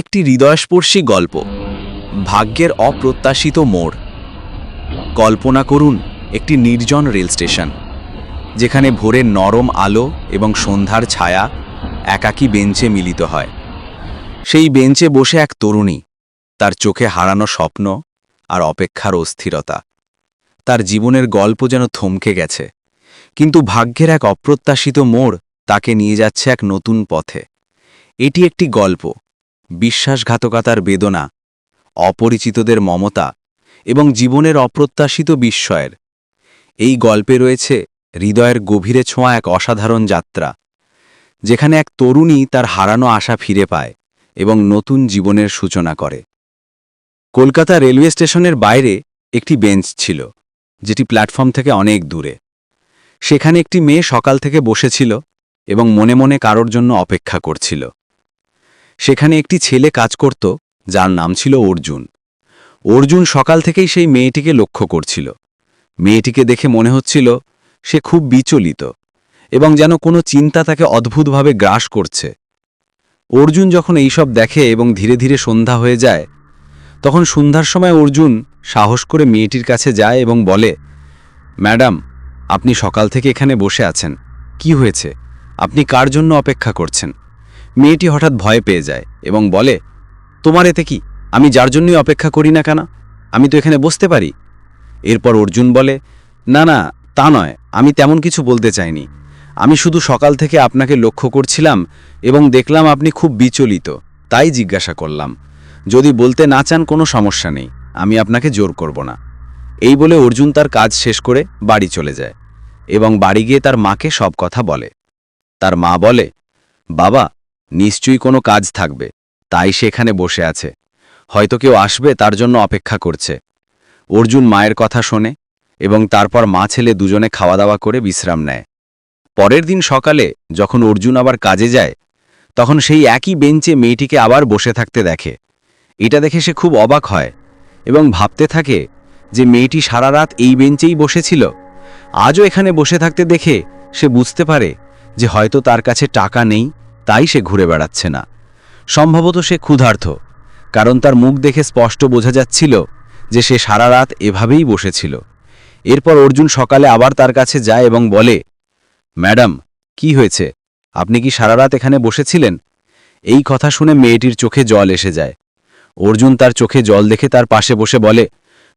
একটি হৃদয়স্পর্শী গল্প। ভাগ্যের অপ্রত্যাশিত মোড়। কল্পনা করুন, একটি নির্জন রেল স্টেশন, যেখানে ভোরের নরম আলো এবং সন্ধ্যার ছায়া একাকী বেঞ্চে মিলিত হয়। সেই বেঞ্চে বসে এক তরুণী, তার চোখে হারানো স্বপ্ন আর অপেক্ষার অস্থিরতা। তার জীবনের গল্প যেন থমকে গেছে, কিন্তু ভাগ্যের এক অপ্রত্যাশিত মোড় তাকে নিয়ে যাচ্ছে এক নতুন পথে। এটি একটি গল্প বিশ্বাসঘাতকতার বেদনা, অপরিচিতদের মমতা এবং জীবনের অপ্রত্যাশিত বিস্ময়ের। এই গল্পে রয়েছে হৃদয়ের গভীরে ছোঁয়া এক অসাধারণ যাত্রা, যেখানে এক তরুণী তার হারানো আশা ফিরে পায় এবং নতুন জীবনের সূচনা করে। কলকাতা রেলওয়ে স্টেশনের বাইরে একটি বেঞ্চ ছিল, যেটি প্ল্যাটফর্ম থেকে অনেক দূরে। সেখানে একটি মেয়ে সকাল থেকে বসেছিল এবং মনে মনে কারোর জন্য অপেক্ষা করছিল। সেখানে একটি ছেলে কাজ করত, যার নাম ছিল অর্জুন। অর্জুন সকাল থেকেই সেই মেয়েটিকে লক্ষ্য করছিল। মেয়েটিকে দেখে মনে হচ্ছিল সে খুব বিচলিত এবং যেন কোনো চিন্তা তাকে অদ্ভুতভাবে গ্রাস করছে। অর্জুন যখন এইসব দেখে এবং ধীরে ধীরে সন্ধ্যা হয়ে যায়, তখন সন্ধ্যার সময় অর্জুন সাহস করে মেয়েটির কাছে যায় এবং বলে, ম্যাডাম, আপনি সকাল থেকে এখানে বসে আছেন। কি হয়েছে? আপনি কার জন্য অপেক্ষা করছেন? মেয়েটি হঠাৎ ভয় পেয়ে যায় এবং বলে, তোমার এতে কি? আমি যার জন্যই অপেক্ষা করি না কেন? আমি তো এখানে বসতে পারি। এরপর অর্জুন বলে, না না, তা নয়, আমি তেমন কিছু বলতে চাইনি। আমি শুধু সকাল থেকে আপনাকে লক্ষ্য করছিলাম এবং দেখলাম আপনি খুব বিচলিত, তাই জিজ্ঞাসা করলাম। যদি বলতে না চান কোনো সমস্যা নেই, আমি আপনাকে জোর করব না। এই বলে অর্জুন তার কাজ শেষ করে বাড়ি চলে যায় এবং বাড়ি গিয়ে তার মাকে সব কথা বলে। তার মা বলে, বাবা নিশ্চয়ই কোনো কাজ থাকবে। তাই সে এখানে বসে আছে। হয়তো কেউ আসবে, তার জন্য অপেক্ষা করছে। অর্জুন মায়ের কথা শোনে এবং তারপর মা ছেলে দুজনে খাওয়া দাওয়া করে বিশ্রাম নেয়। পরের দিন সকালে যখন অর্জুন আবার কাজে যায়, তখন সেই একই বেঞ্চে মেয়েটিকে আবার বসে থাকতে দেখে। এটা দেখে সে খুব অবাক হয় এবং ভাবতে থাকে যে মেয়েটি সারা রাত এই বেঞ্চেই বসেছিল। আজও এখানে বসে থাকতে দেখে সে বুঝতে পারে যে হয়তো তার কাছে টাকা নেই তাই সে ঘুরে বেড়াচ্ছে না। সম্ভবত সে ক্ষুধার্থ কারণ তার মুখ দেখে স্পষ্ট বোঝা যাচ্ছিল যে সে সারা রাত এভাবেই বসেছিল। এরপর অর্জুন সকালে আবার তার কাছে যায় এবং বলে, ম্যাডাম, কি হয়েছে? আপনি কি সারা রাত এখানে বসেছিলেন? এই কথা শুনে মেয়েটির চোখে জল এসে যায়। অর্জুন তার চোখে জল দেখে তার পাশে বসে বলে,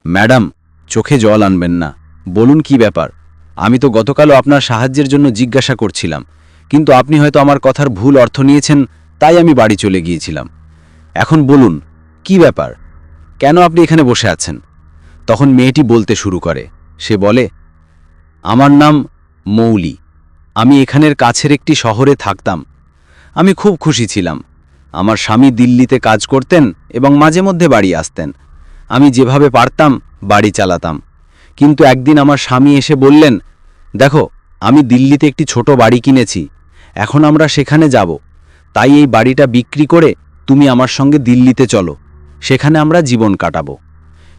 ম্যাডাম, চোখে জল আনবেন না। বলুন কি ব্যাপার? আমি তো গতকালও আপনার সাহায্যের জন্য জিজ্ঞাসা করছিলাম। কিন্তু আপনি হয়তো আমার কথার ভুল অর্থ নিয়েছেন, তাই আমি বাড়ি চলে গিয়েছিলাম। এখন বলুন, কি ব্যাপার? কেন আপনি এখানে বসে আছেন? তখন মেয়েটি বলতে শুরু করে। সে বলে, আমার নাম মৌলি। আমি এখানের কাছের একটি শহরে থাকতাম। আমি খুব খুশি ছিলাম। আমার স্বামী দিল্লিতে কাজ করতেন এবং মাঝে মধ্যে বাড়ি আসতেন। আমি যেভাবে পারতাম, বাড়ি চালাতাম। কিন্তু একদিন আমার স্বামী এসে বললেন, দেখো, আমি দিল্লিতে একটি ছোট বাড়ি কিনেছি। এখন আমরা সেখানে যাব। তাই এই বাড়িটা বিক্রি করে তুমি আমার সঙ্গে দিল্লিতে চলো। সেখানে আমরা জীবন কাটাবো।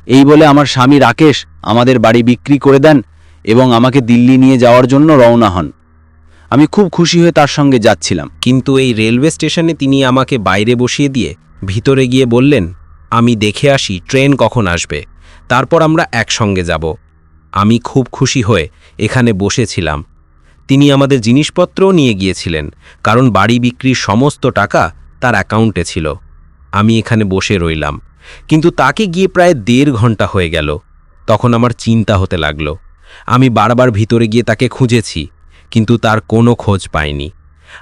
এই বলে আমার স্বামী রাকেশ আমাদের বাড়ি বিক্রি করে দেন এবং আমাকে দিল্লি নিয়ে যাওয়ার জন্য রওনা হন। আমি খুব খুশি হয়ে তার সঙ্গে যাচ্ছিলাম। কিন্তু এই রেলওয়ে স্টেশনে তিনি আমাকে বাইরে বসিয়ে দিয়ে ভিতরে গিয়ে বললেন, আমি দেখে আসি ট্রেন কখন আসবে। তারপর আমরা একসঙ্গে যাব। আমি খুব খুশি হয়ে এখানে বসেছিলাম। তিনি আমাদের জিনিসপত্রও নিয়ে গিয়েছিলেন, কারণ বাড়ি বিক্রির সমস্ত টাকা তার অ্যাকাউন্টে ছিল। আমি এখানে বসে রইলাম। কিন্তু তাকে গিয়ে প্রায় দেড় ঘণ্টা হয়ে গেল। তখন আমার চিন্তা হতে লাগল। আমি বারবার ভিতরে গিয়ে তাকে খুঁজেছি, কিন্তু তার কোনো খোঁজ পাইনি।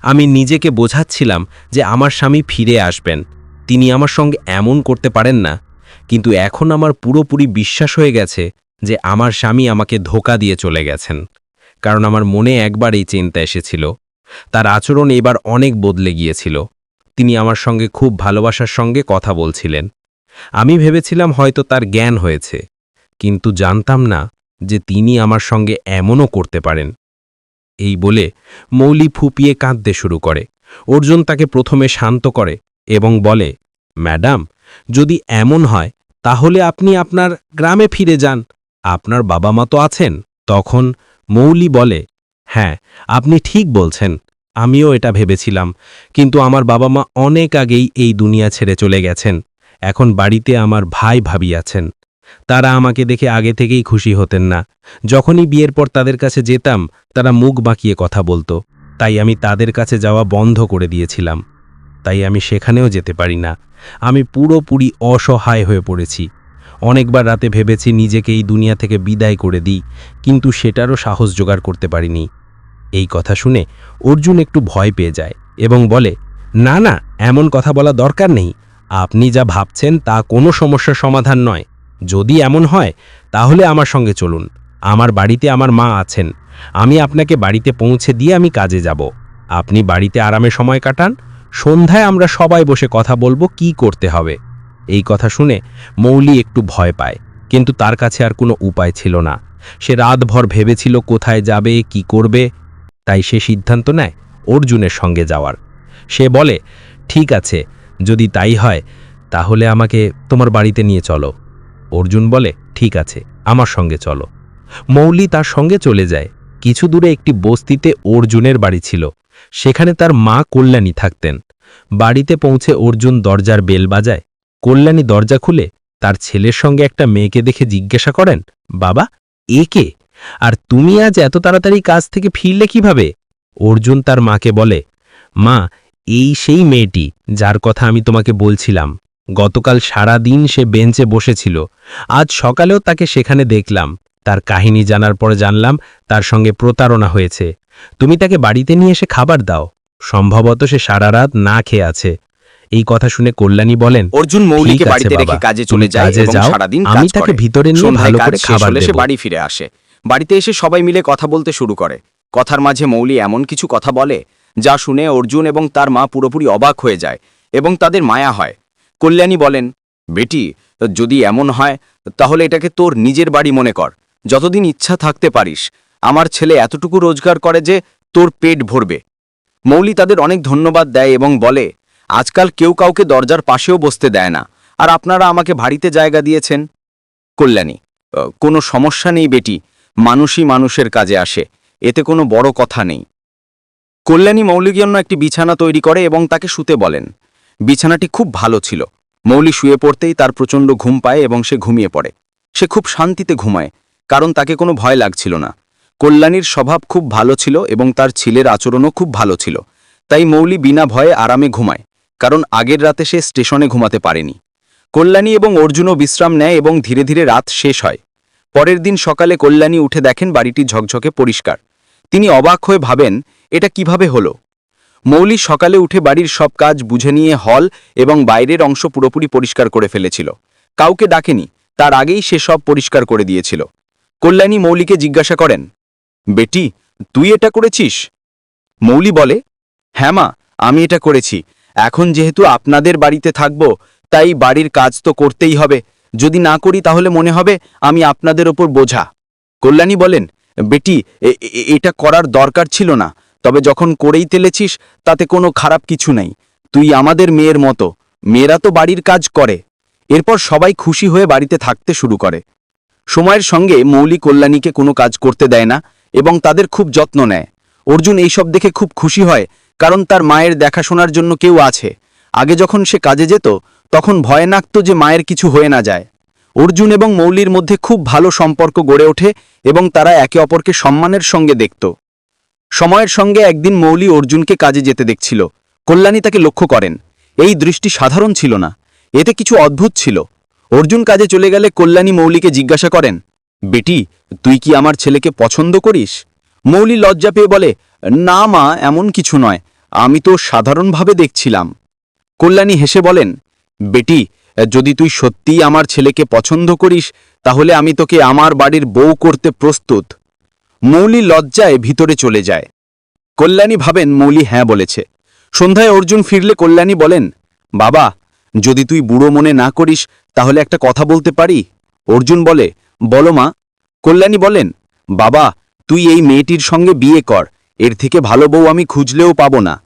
আমি নিজেকে বোঝাচ্ছিলাম যে আমার স্বামী ফিরে আসবেন। তিনি আমার সঙ্গে এমন করতে পারেন না, কিন্তু এখন আমার পুরোপুরি বিশ্বাস হয়ে গেছে যে আমার স্বামী আমাকে ধোকা দিয়ে চলে গেছেন। কারণ আমার মনে একবার এই চিন্তা এসেছিল। তার আচরণ এবার অনেক বদলে গিয়েছিল। তিনি আমার সঙ্গে খুব ভালোবাসার সঙ্গে কথা বলছিলেন। আমি ভেবেছিলাম হয়তো তার জ্ঞান হয়েছে, কিন্তু জানতাম না যে তিনি আমার সঙ্গে এমনও করতে পারেন। এই বলে মৌলি ফুপিয়ে কাঁদতে শুরু করে। অর্জুন তাকে প্রথমে শান্ত করে এবং বলে, ম্যাডাম, যদি এমন হয়, তাহলে আপনি আপনার গ্রামে ফিরে যান। আপনার বাবা মা তো আছেন, তখন মৌলি বলে হ্যাঁ আপনি ঠিক বলছেন, আমিও এটা ভেবেছিলাম, কিন্তু আমার বাবা মা অনেক আগেই এই দুনিয়া ছেড়ে চলে গেছেন, এখন বাড়িতে আমার ভাই ভাবি আছেন। তারা আমাকে দেখে আগে থেকেই খুশি হতেন না। যখনই বিয়ের পর তাদের কাছে যেতাম, তারা মুখ বাঁকিয়ে কথা বলতো, তাই আমি তাদের কাছে যাওয়া বন্ধ করে দিয়েছিলাম। তাই আমি সেখানেও যেতে পারি না। আমি পুরোপুরি অসহায় হয়ে পড়েছি। অনেকবার রাতে ভেবেছি নিজেকে এই দুনিয়া থেকে বিদায় করে দিই, কিন্তু সেটারও সাহস জোগাড় করতে পারিনি। এই কথা শুনে অর্জুন একটু ভয় পেয়ে যায় এবং বলে, না না, এমন কথা বলা দরকার নেই। আপনি যা ভাবছেন তা কোনো সমস্যার সমাধান নয়। যদি এমন হয়, তাহলে আমার সঙ্গে চলুন। আমার বাড়িতে আমার মা আছেন। আমি আপনাকে বাড়িতে পৌঁছে দিয়ে আমি কাজে যাব। আপনি বাড়িতে আরামে সময় কাটান। সন্ধ্যায় আমরা সবাই বসে কথা বলব কি করতে হবে। এই কথা শুনে মৌলি একটু ভয় পায়, কিন্তু তার কাছে আর কোনো উপায় ছিল না। সে রাতভর ভেবেছিল কোথায় যাবে, কি করবে, তাই সে সিদ্ধান্ত নেয় অর্জুনের সঙ্গে যাওয়ার। সে বলে, ঠিক আছে, যদি তাই হয়, তাহলে আমাকে তোমার বাড়িতে নিয়ে চলো। অর্জুন বলে, ঠিক আছে, আমার সঙ্গে চলো। মৌলি তার সঙ্গে চলে যায়। কিছু দূরে একটি বস্তিতে অর্জুনের বাড়ি ছিল। সেখানে তার মা কল্যাণী থাকতেন। বাড়িতে পৌঁছে অর্জুন দরজার বেল বাজায়। কল্যাণী দরজা খুলে তার ছেলের সঙ্গে একটা মেয়েকে দেখে জিজ্ঞাসা করেন, বাবা, এ কে? আর তুমি আজ এত তাড়াতাড়ি কাজ থেকে ফিরলে কীভাবে? অর্জুন তার মাকে বলে, মা, এই সেই মেয়েটি যার কথা আমি তোমাকে বলছিলাম। গতকাল সারা দিন সে বেঞ্চে বসেছিল। আজ সকালেও তাকে সেখানে দেখলাম। তার কাহিনী জানার পর জানলাম তার সঙ্গে প্রতারণা হয়েছে। তুমি তাকে বাড়িতে নিয়ে এসে খাবার দাও। সম্ভবত সে সারা রাত না খেয়ে আছে। এই কথা শুনে কল্যাণী বলেন অর্জুন মৌলিকে বাড়িতে রেখে কাজে চলে যায় এবং সারাদিন আমি তাকে ভিতরে নিয়ে ভালো করে খাবার সে। বাড়ি ফিরে আসে। বাড়িতে এসে সবাই মিলে কথা বলতে শুরু করে। কথার মাঝে মৌলি এমন কিছু কথা বলে যা শুনে অর্জুন এবং তার মা পুরোপুরি অবাক হয়ে যায় এবং তাদের মায়া হয়। কল্যাণী বলেন বেটি যদি এমন হয় তাহলে এটাকে তোর নিজের বাড়ি মনে কর। যতদিন ইচ্ছা থাকতে পারিস আমার ছেলে এতটুকু রোজগার করে যে তোর পেট ভরবে। মৌলি তাদের অনেক ধন্যবাদ দেয় এবং বলে আজকাল কেউ কাউকে দরজার পাশেও বসতে দেয় না। আর আপনারা আমাকে ভারিতে জায়গা দিয়েছেন? কল্যাণী "আহ, কোনো সমস্যা নেই বেটি। মানুষই মানুষের কাজে আসে। এতে কোনো বড় কথা নেই। কল্যাণী মৌলির জন্য একটি বিছানা তৈরি করে এবং তাকে শুতে বলেন। বিছানাটি খুব ভালো ছিল। মৌলি শুয়ে পড়তেই তার প্রচণ্ড ঘুম পায় এবং সে ঘুমিয়ে পড়ে। সে খুব শান্তিতে ঘুমায় কারণ তাকে কোনো ভয় লাগছিল না। কল্যাণীর স্বভাব খুব ভালো ছিল এবং তার ছেলের আচরণও খুব ভালো ছিল। তাই মৌলি বিনা ভয়ে আরামে ঘুমায়। কারণ আগের রাতে সে স্টেশনে ঘুমাতে পারেনি। কল্যাণী এবং অর্জুনও বিশ্রাম নেয় এবং ধীরে ধীরে রাত শেষ হয়। পরের দিন সকালে কল্যাণী উঠে দেখেন বাড়িটি ঝকঝকে পরিষ্কার। তিনি অবাক হয়ে ভাবেন, এটা কীভাবে হলো? মৌলি সকালে উঠে বাড়ির সব কাজ বুঝে নিয়ে হল এবং বাইরের অংশ পুরোপুরি পরিষ্কার করে ফেলেছিল। কাউকে ডাকেনি, তার আগেই সে সব পরিষ্কার করে দিয়েছিল। কল্যাণী মৌলিকে জিজ্ঞাসা করেন, বেটি, তুই এটা করেছিস? মৌলি বলে হ্যাঁ মা, আমি এটা করেছি। এখন যেহেতু আপনাদের বাড়িতে থাকব, তাই বাড়ির কাজ তো করতেই হবে। যদি না করি তাহলে মনে হবে আমি আপনাদের ওপর বোঝা। কল্যাণী বলেন, বেটি এটা করার দরকার ছিল না। তবে যখন করেই তেলেছিস তাতে কোনো খারাপ কিছু নেই। তুই আমাদের মেয়ের মতো। মেয়েরা তো বাড়ির কাজ করে। এরপর সবাই খুশি হয়ে বাড়িতে থাকতে শুরু করে। সময়ের সঙ্গে মৌলি কল্যাণীকে কোনো কাজ করতে দেয় না এবং তাদের খুব যত্ন নেয়। অর্জুন এইসব দেখে খুব খুশি হয় কারণ তার মায়ের দেখাশোনার জন্য কেউ আছে। আগে যখন সে কাজে যেত, তখন ভয় নাকত যে মায়ের কিছু হয়ে না যায়। অর্জুন এবং মৌলির মধ্যে খুব ভালো সম্পর্ক গড়ে ওঠে এবং তারা একে অপরকে সম্মানের সঙ্গে দেখত। সময়ের সঙ্গে একদিন মৌলি অর্জুনকে কাজে যেতে দেখছিল। কল্যাণী তাকে লক্ষ্য করেন। এই দৃষ্টি সাধারণ ছিল না। এতে কিছু অদ্ভুত ছিল। অর্জুন কাজে চলে গেলে কল্যাণী মৌলিকে জিজ্ঞাসা করেন, বেটি, তুই কি আমার ছেলেকে পছন্দ করিস? মৌলি লজ্জা পেয়ে বলে, না মা, এমন কিছু নয়। আমি তো সাধারণভাবে দেখছিলাম। কল্যাণী হেসে বলেন, বেটি, যদি তুই সত্যিই আমার ছেলেকে পছন্দ করিস, তাহলে আমি তোকে আমার বাড়ির বউ করতে প্রস্তুত। মৌলি লজ্জায় ভিতরে চলে যায়। কল্যাণী ভাবেন, মৌলি হ্যাঁ বলেছে। সন্ধ্যায় অর্জুন ফিরলে কল্যাণী বলেন, বাবা, যদি তুই বুড়ো মনে না করিস, তাহলে একটা কথা বলতে পারি? অর্জুন বলে, বলো মা। কল্যাণী বলেন, বাবা, তুই এই মেয়েটির সঙ্গে বিয়ে কর। এর থেকে ভালো বউ আমি খুঁজলেও পাব না।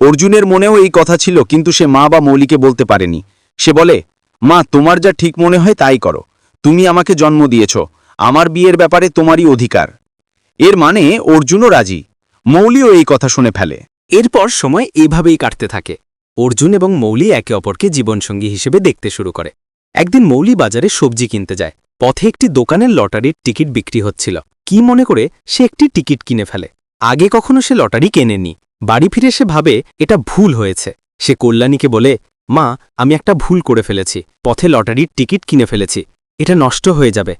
অর্জুনের মনেও এই কথা ছিল, কিন্তু সে মা বা মৌলিকে বলতে পারেনি। সে বলে, মা, তোমার যা ঠিক মনে হয় তাই করো। তুমি আমাকে জন্ম দিয়েছ। আমার বিয়ের ব্যাপারে তোমারই অধিকার। এর মানে অর্জুনও রাজি। মৌলিও এই কথা শুনে ফেলে। এরপর সময় এভাবেই কাটতে থাকে। অর্জুন এবং মৌলি একে অপরকে জীবনসঙ্গী হিসেবে দেখতে শুরু করে। একদিন মৌলি বাজারে সবজি কিনতে যায়। পথে একটি দোকানের লটারির টিকিট বিক্রি হচ্ছিল। কি মনে করে সে একটি টিকিট কিনে ফেলে। আগে কখনো সে লটারি কেনেনি। বাড়ি ফিরে সে ভাবে এটা ভুল হয়েছে। সে কল্যাণীকে বলে, মা, আমি একটা ভুল করে ফেলেছি। পথে লটারির টিকিট কিনে ফেলেছি। এটা নষ্ট হয়ে যাবে।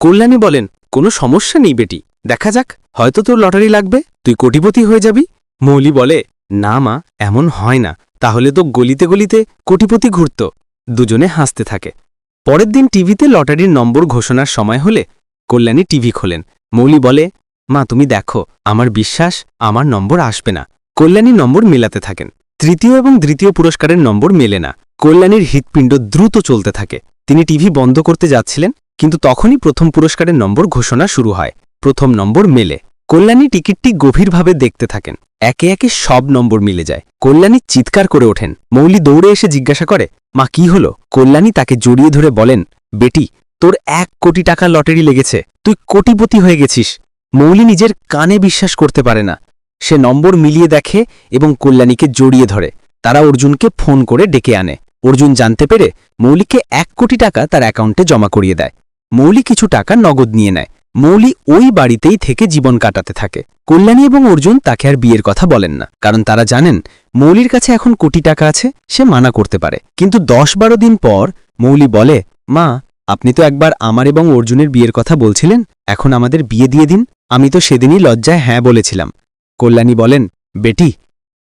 কল্যাণী বলেন, কোনো সমস্যা নেই বেটি। দেখা যাক, হয়তো তোর লটারি লাগবে। তুই কোটিপতি হয়ে যাবি। মৌলি বলে, না মা, এমন হয় না। তাহলে তো গলিতে গলিতে কোটিপতি ঘুরত। দুজনে হাসতে থাকে। পরের দিন টিভিতে লটারির নম্বর ঘোষণার সময় হলে কল্যাণী টিভি খোলেন। মৌলি বলে মা, তুমি দেখো, আমার বিশ্বাস, আমার নম্বর আসবে না। কল্যাণী নম্বর মেলাতে থাকেন। তৃতীয় এবং দ্বিতীয় পুরস্কারের নম্বর মেলে না। কল্যাণীর হৃৎপিণ্ড দ্রুত চলতে থাকে। তিনি টিভি বন্ধ করতে যাচ্ছিলেন, কিন্তু তখনই প্রথম পুরস্কারের নম্বর ঘোষণা শুরু হয়। প্রথম নম্বর মেলে। কল্যাণী টিকিটটি গভীরভাবে দেখতে থাকেন। একে একে সব নম্বর মিলে যায়। কল্যাণী চিৎকার করে ওঠেন। মৌলি দৌড়ে এসে জিজ্ঞাসা করে, মা, কি হলো? কল্যাণী তাকে জড়িয়ে ধরে বলেন, বেটি, তোর এক কোটি টাকা লটারি লেগেছে। তুই কোটিপতি হয়ে গেছিস। মৌলি নিজের কানে বিশ্বাস করতে পারে না। সে নম্বর মিলিয়ে দেখে এবং কল্যাণীকে জড়িয়ে ধরে। তারা অর্জুনকে ফোন করে ডেকে আনে। অর্জুন জানতে পেরে মৌলিকে এক কোটি টাকা তার অ্যাকাউন্টে জমা করিয়ে দেয়। মৌলি কিছু টাকা নগদ নিয়ে নেয়। মৌলি ওই বাড়িতেই থেকে জীবন কাটাতে থাকে। কল্যাণী এবং অর্জুন তাকে আর বিয়ের কথা বলেন না, কারণ তারা জানেন মৌলির কাছে এখন কোটি টাকা আছে, সে মানা করতে পারে। কিন্তু দশ বারো দিন পর মৌলি বলে, মা, আপনি তো একবার আমার এবং অর্জুনের বিয়ের কথা বলছিলেন, এখন আমাদের বিয়ে দিয়ে দিন। আমি তো সেদিনই লজ্জায় হ্যাঁ বলেছিলাম। কল্যাণী বলেন, বেটি,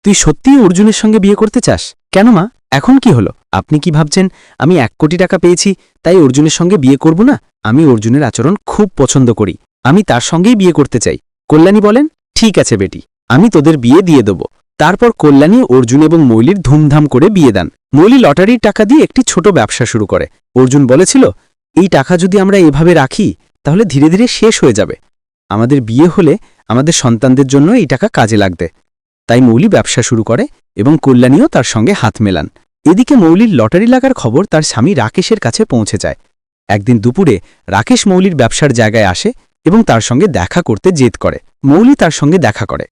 তুই সত্যিই অর্জুনের সঙ্গে বিয়ে করতে চাস? কেন মা? এখন কি হলো? আপনি কি ভাবছেন, আমি এক কোটি টাকা পেয়েছি, তাই অর্জুনের সঙ্গে বিয়ে করব না? আমি অর্জুনের আচরণ খুব পছন্দ করি। আমি তার সঙ্গেই বিয়ে করতে চাই। কল্যাণী বলেন, ঠিক আছে বেটি, আমি তোদের বিয়ে দিয়ে দেব। তারপর কল্যাণী, অর্জুন এবং মৌলির ধুমধাম করে বিয়ে দেন। মৌলি লটারির টাকা দিয়ে একটি ছোট ব্যবসা শুরু করে। অর্জুন বলেছিল, এই টাকা যদি আমরা এভাবে রাখি, তাহলে ধীরে ধীরে শেষ হয়ে যাবে। আমাদের বিয়ে হলে আমাদের সন্তানদের জন্য এই টাকা কাজে লাগবে। তাই মৌলি ব্যবসা শুরু করে এবং কল্যাণীও তার সঙ্গে হাত মেলান। এদিকে মৌলির লটারি লাগার খবর তার স্বামী রাকেশের কাছে পৌঁছে যায়। একদিন দুপুরে রাকেশ মৌলির ব্যবসার জায়গায় আসে এবং তার সঙ্গে দেখা করতে জেদ করে। মৌলি তার সঙ্গে দেখা করে।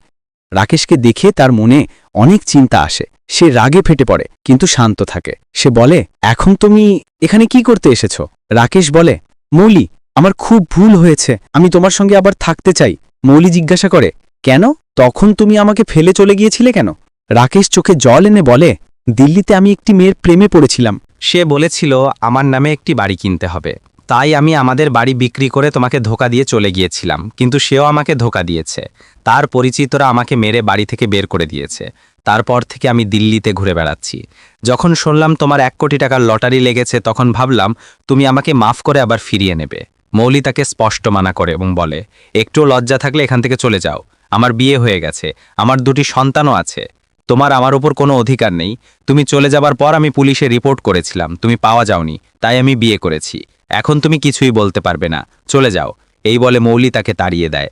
রাকেশকে দেখে তার মনে অনেক চিন্তা আসে। সে রাগে ফেটে পড়ে, কিন্তু শান্ত থাকে। সে বলে, এখন তুমি এখানে কি করতে এসেছ? রাকেশ বলে, মৌলি আমার খুব ভুল হয়েছে। আমি তোমার সঙ্গে আবার থাকতে চাই। মৌলি জিজ্ঞাসা করে, কেন? তখন তুমি আমাকে ফেলে চলে গিয়েছিলে কেন? রাকেশ চোখে জল এনে বলে, দিল্লিতে আমি একটি মেয়ের প্রেমে পড়েছিলাম। সে বলেছিল, আমার নামে একটি বাড়ি কিনতে হবে। তাই আমি আমাদের বাড়ি বিক্রি করে তোমাকে ধোকা দিয়ে চলে গিয়েছিলাম, কিন্তু সেও আমাকে ধোকা দিয়েছে। তার পরিচিতরা আমাকে মেরে বাড়ি থেকে বের করে দিয়েছে। তারপর থেকে আমি দিল্লিতে ঘুরে বেড়াচ্ছি। যখন শুনলাম তোমার এক কোটি টাকার লটারি লেগেছে, তখন ভাবলাম, তুমি আমাকে মাফ করে আবার ফিরিয়ে নেবে। মৌলি তাকে স্পষ্ট মানা করে এবং বলে একটুও লজ্জা থাকলে এখান থেকে চলে যাও। আমার বিয়ে হয়ে গেছে। আমার দুটি সন্তানও আছে। তোমার আমার ওপর কোনো অধিকার নেই। তুমি চলে যাবার পর আমি পুলিশে রিপোর্ট করেছিলাম। তুমি পাওয়া যাওনি। তাই আমি বিয়ে করেছি। এখন তুমি কিছুই বলতে পারবে না। চলে যাও। এই বলে মৌলি তাকে তাড়িয়ে দেয়।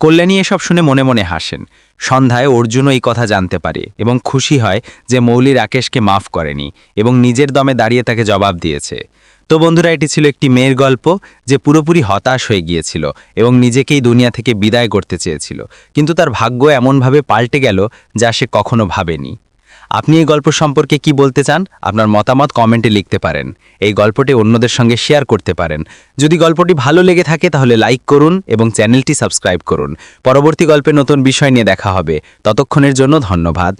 কল্যাণী এসব শুনে মনে মনে হাসেন। সন্ধ্যায় অর্জুনও এই কথা জানতে পারে এবং খুশি হয় যে মৌলি রাকেশকে মাফ করেনি এবং নিজের দমে দাঁড়িয়ে তাকে জবাব দিয়েছে। তো বন্ধুরা, এটি ছিল একটি মেয়ের গল্প যে পুরোপুরি হতাশ হয়ে গিয়েছিল এবং নিজেকেই দুনিয়া থেকে বিদায় করতে চেয়েছিল। কিন্তু তার ভাগ্য এমনভাবে পাল্টে গেল যা সে কখনো ভাবেনি। আপনি এই গল্প সম্পর্কে কি বলতে চান, আপনার মতামত কমেন্টে লিখতে পারেন। এই গল্পটি অন্যদের সঙ্গে শেয়ার করতে পারেন। যদি গল্পটি ভালো লেগে থাকে, তাহলে লাইক করুন এবং চ্যানেলটি সাবস্ক্রাইব করুন। পরবর্তী গল্পে নতুন বিষয় নিয়ে দেখা হবে। ততক্ষণের জন্য ধন্যবাদ।